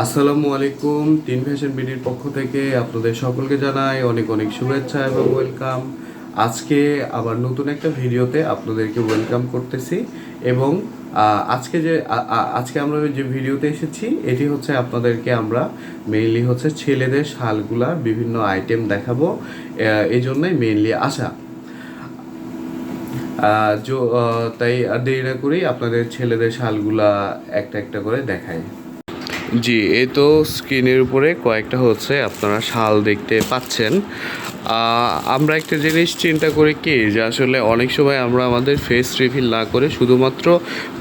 আসসালামু আলাইকুম, তিন ফ্যাশন বিডির পক্ষ থেকে আপনাদের সকলকে জানাই অনেক অনেক শুভেচ্ছা এবং ওয়েলকাম। আজকে আবার নতুন একটা ভিডিওতে আপনাদেরকে ওয়েলকাম করতেছি এবং আজকে যে আজকে আমরা যে ভিডিওতে এসেছি, এটি হচ্ছে আপনাদেরকে আমরা মেইনলি হচ্ছে ছেলেদের শালগুলার বিভিন্ন আইটেম দেখাবো এই জন্যই মেইনলি আসা। তাই দেরি না করেই আপনাদের ছেলেদের শালগুলা একটা একটা করে দেখাই। জি এই তো স্ক্রিনের উপরে কয়েকটা হচ্ছে আপনারা শাল দেখতে পাচ্ছেন। আমরা একটা জিনিস চিন্তা করি কি, যে আসলে অনেক সময় আমরা আমাদের ফেস রিভিল না করে শুধুমাত্র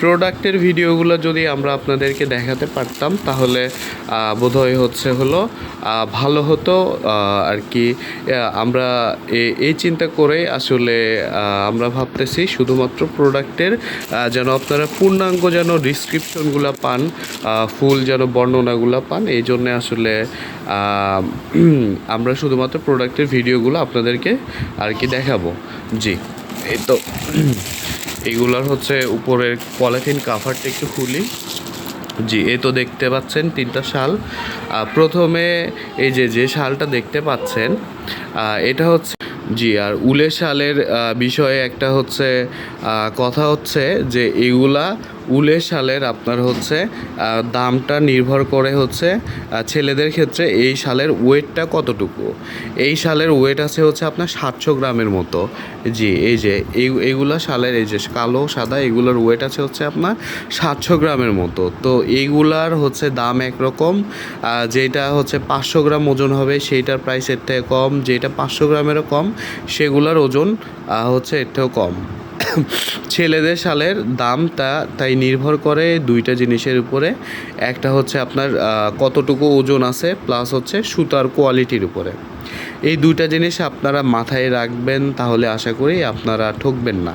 প্রোডাক্টের ভিডিওগুলো যদি আমরা আপনাদেরকে দেখাতে পারতাম, তাহলে বোধহয় হচ্ছে হলো ভালো হতো আর কি আমরা এই চিন্তা করে আসলে আমরা ভাবতেছি শুধুমাত্র প্রোডাক্টের যেন আপনারা পূর্ণাঙ্গ যেন ডিসক্রিপশনগুলো পান ফুল যেন বর্ণনাগুলো পান, এই জন্য আসলে আমরা শুধুমাত্র প্রোডাক্টের ভিডিওগুলো আপনাদেরকে আর কি দেখাবো। জি, এই তো। এগুলোর হচ্ছে উপরের পলিথিন কাভারটা একটু খুলি। জি এ তো দেখতে পাচ্ছেন তিনটা শাল। প্রথমে এই যে যে শালটা দেখতে পাচ্ছেন এটা হচ্ছে, জি, আর উলের শালের বিষয়ে একটা হচ্ছে কথা হচ্ছে যে এগুলা উলের শালের আপনার হচ্ছে দামটা নির্ভর করে হচ্ছে ছেলেদের ক্ষেত্রে এই শালের ওয়েটটা কতটুকু? এই শালের ওয়েট আছে হচ্ছে আপনার সাতশো গ্রামের মতো। জি, এই যে, এই, এইগুলা শালের, এই যে কালো, সাদা, এগুলোর ওয়েট আছে হচ্ছে আপনার সাতশো গ্রামের মতো। তো এইগুলার হচ্ছে দাম একরকম যেটা হচ্ছে পাঁচশো গ্রাম ওজন হবে, সেইটার প্রাইস এর থেকে কম, যেটা পাঁচশো গ্রামেরও কম, সেগুলার ওজন হচ্ছে এর থেকেও কম। ছেলেদের শালের দামটা তাই নির্ভর করে দুইটা জিনিসের উপরে। একটা হচ্ছে আপনার কতটুকু ওজন আছে প্লাস হচ্ছে সুতার কোয়ালিটির উপরে। এই দুইটা জিনিস আপনারা মাথায় রাখবেন, তাহলে আশা করি আপনারা ঠকবেন না।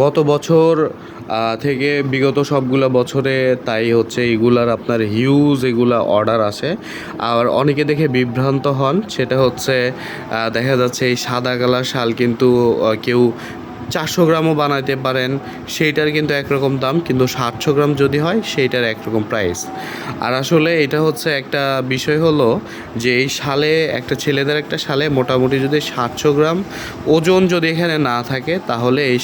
গত বছর থেকে বিগত সবগুলো বছরে তাই হচ্ছে এগুলার আপনার হিউজ এগুলা অর্ডার আসে। আর অনেকে দেখে বিভ্রান্ত হন, সেটা হচ্ছে দেখা যাচ্ছে এই সাদা কালার শাল কিন্তু কেউ চারশো গ্রামও বানাইতে পারেন। সেইটার কিন্তু একরকম দাম, কিন্তু সাতশো গ্রাম যদি হয়, সেইটার একরকম প্রাইস আর আসলে এটা হচ্ছে একটা বিষয় হলো যে এই শালে, একটা ছেলেদের একটা শালে মোটামুটি যদি সাতশো গ্রাম ওজন যদি এখানে না থাকে, তাহলে এই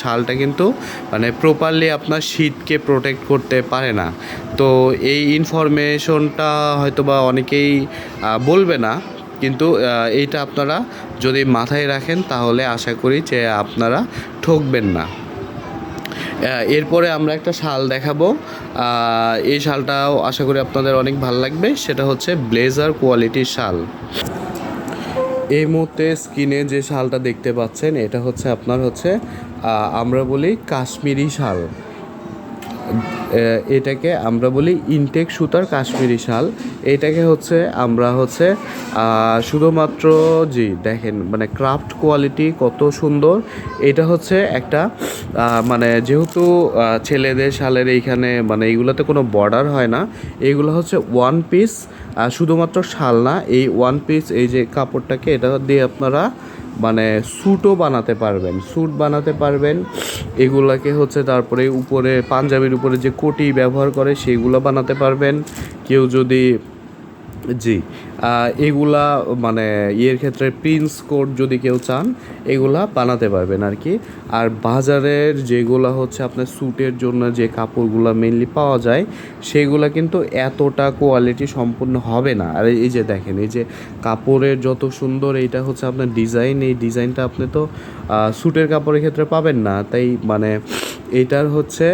শালটা কিন্তু মানে প্রপারলি আপনার শীতকে প্রোটেক্ট করতে পারে না। তো এই ইনফরমেশনটা হয়তো বা অনেকেই বলবে না। কিন্তু এইটা আপনারা যদি মাথায় রাখেন তাহলে আশা করি যে আপনারা ঠকবেন না। এরপরে আমরা একটা শাল দেখাবো। এই শালটাও আশা করি আপনাদের অনেক ভালো লাগবে। সেটা হচ্ছে ব্লেজার কোয়ালিটির শাল। এই মুহূর্তে স্কিনে যে শালটা দেখতে পাচ্ছেন, এটা হচ্ছে আপনার হচ্ছে আমরা বলি কাশ্মীরি শাল। এটাকে আমরা বলি ইনটেক সুতার কাশ্মীরি শাল। এটাকে হচ্ছে আমরা হচ্ছে শুধুমাত্র জি, দেখেন মানে ক্রাফট কোয়ালিটি কত সুন্দর। এটা হচ্ছে একটা মানে যেহেতু ছেলেদের শালের এইখানে মানে এইগুলোতে কোনো বর্ডার হয় না এইগুলো হচ্ছে ওয়ান পিস শুধুমাত্র শাল না, এই ওয়ান পিস এই যে কাপড়টাকে, এটা দিয়ে আপনারা মানে স্যুটও বানাতে পারবেন স্যুট বানাতে পারবেন। এগুলাকে হচ্ছে তারপরে উপরে, পাঞ্জাবির উপরে যে কোটি ব্যবহার করে সেগুলো বানাতে পারবেন। কেউ যদি জি। এগুলা মানে ইয়ের ক্ষেত্রে প্রিন্স কোড যদি কেউ চান, এগুলা বানাতে পারবেন আর কি। আর বাজারের যেগুলা হচ্ছে আপনার স্যুটের জন্য যে কাপড়গুলো মেনলি পাওয়া যায়, সেগুলা কিন্তু এতটা কোয়ালিটি সম্পূর্ণ হবে না। আর এই যে দেখেন, এই যে কাপড়ের যত সুন্দর এইটা হচ্ছে আপনার ডিজাইন এই ডিজাইনটা আপনি তো স্যুটের কাপড়ের ক্ষেত্রে পাবেন না। তাই মানে এটার হচ্ছে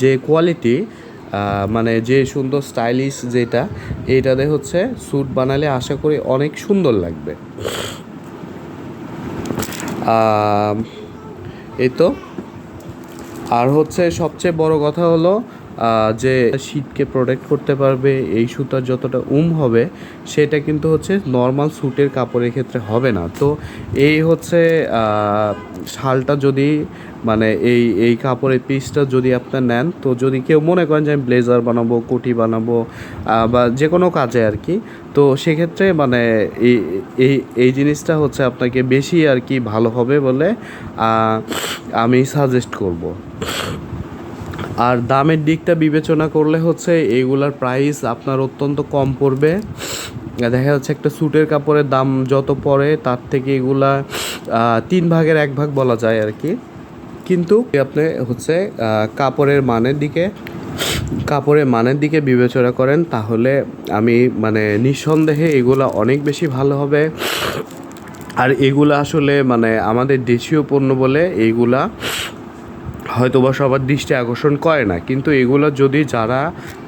যে কোয়ালিটি মানে যে সুন্দর স্টাইলিশ যেটা, এইটাতে হচ্ছে স্যুট বানালে আশা করি অনেক সুন্দর লাগবে। এই তো। আর হচ্ছে সবচেয়ে বড় কথা হলো যে শীতকে প্রোটেক্ট করতে পারবে, এই সুতার যতটা উম হবে, সেটা কিন্তু হচ্ছে নর্মাল স্যুটের কাপড়ের ক্ষেত্রে হবে না। তো এই হচ্ছে শালটা যদি মানে এই এই কাপড়ের পিসটা যদি আপনার নেন, তো যদি কেউ মনে করেন যে আমি ব্লেজার বানাবো, কোটি বানাবো বা যে কোনো কাজে আর কি, তো সেক্ষেত্রে মানে এই এই জিনিসটা হচ্ছে আপনাকে বেশি আর কি ভালো হবে বলে আমি সাজেস্ট করব। আর দামের দিকটা বিবেচনা করলে হচ্ছে এইগুলার প্রাইস আপনার অত্যন্ত কম পড়বে। দেখা যাচ্ছে একটা স্যুটের কাপড়ের দাম যত পড়ে, তার থেকে এগুলা তিন ভাগের এক ভাগ বলা যায় আর কি। কিন্তু আপনি হচ্ছে কাপড়ের মানের দিকে, কাপড়ের মানের দিকে বিবেচনা করেন, তাহলে আমি মানে নিঃসন্দেহে এগুলা অনেক বেশি ভালো হবে। আর এগুলা আসলে মানে আমাদের দেশীয় পণ্য বলে এইগুলা হয়তো বা সবার দৃষ্টি আকর্ষণ করে না। কিন্তু এগুলো যদি যারা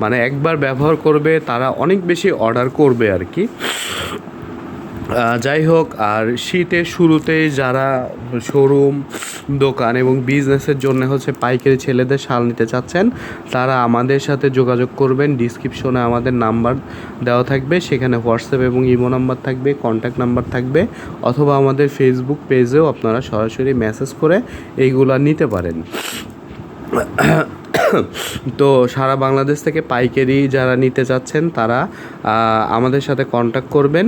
মানে একবার ব্যবহার করবে, তারা অনেক বেশি অর্ডার করবে আর কি। যাই হোক, আর শীতের শুরুতেই যারা শোরুম দোকান এবং বিজনেসের জন্য হচ্ছে পাইকারি ছেলেদের শাল নিতে চাচ্ছেন, তারা আমাদের সাথে যোগাযোগ করবেন। ডিসক্রিপশনে আমাদের নাম্বার দেওয়া থাকবে, সেখানে হোয়াটসঅ্যাপ এবং ইমো নাম্বার থাকবে, কন্ট্যাক্ট নাম্বার থাকবে, অথবা আমাদের ফেসবুক পেজেও আপনারা সরাসরি মেসেজ করে এইগুলো নিতে পারেন। তো সারা বাংলাদেশ থেকে পাইকারি যারা নিতে চাচ্ছেন, তারা আমাদের সাথে কন্ট্যাক্ট করবেন।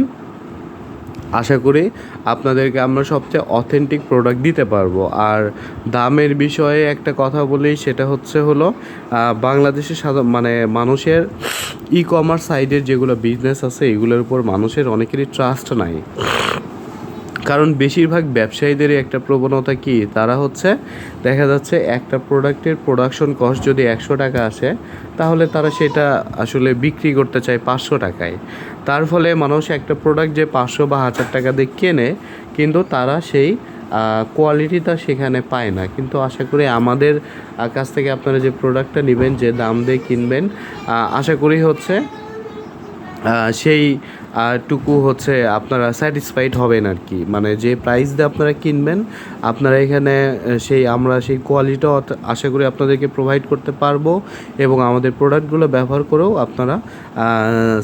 আশা করি আপনাদেরকে আমরা সবচেয়ে অথেন্টিক প্রোডাক্ট দিতে পারব। আর দামের বিষয়ে একটা কথা বলি, সেটা হচ্ছে হলো বাংলাদেশের সাধারণ মানে মানুষের ই কমার্স সাইডের যেগুলো বিজনেস আছে, এগুলোর উপর মানুষের অনেকেরই ট্রাস্ট নাই। কারণ বেশিরভাগ ব্যবসায়ীদেরই একটা প্রবণতা কি? তারা হচ্ছে দেখা যাচ্ছে একটা প্রোডাক্টের প্রোডাকশন কস্ট যদি একশো টাকা আসে, তাহলে তারা সেটা আসলে বিক্রি করতে চায় পাঁচশো টাকায়। তার ফলে মানুষ একটা প্রোডাক্ট যে পাঁচশো বা হাজার টাকা দিয়ে কেনে, কিন্তু তারা সেই কোয়ালিটিটা সেখানে পায় না। কিন্তু আশা করি আমাদের কাছ থেকে আপনারা যে প্রোডাক্টটা নেবেন, যে দাম দিয়ে কিনবেন আশা করি হচ্ছে সেই টুকু হচ্ছে আপনারা স্যাটিসফাইড হবেন আর কি। মানে যে প্রাইস দিয়ে আপনারা কিনবেন, আপনারা এখানে সেই, আমরা সেই কোয়ালিটিও আশা করি আপনাদেরকে প্রোভাইড করতে পারব এবং আমাদের প্রোডাক্টগুলো ব্যবহার করেও আপনারা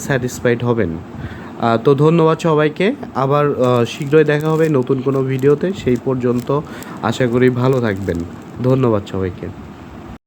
স্যাটিসফাইড হবেন। তো ধন্যবাদ সবাইকে। আবার শীঘ্রই দেখা হবে নতুন কোনো ভিডিওতে সেই পর্যন্ত আশা করি ভালো থাকবেন। ধন্যবাদ সবাইকে।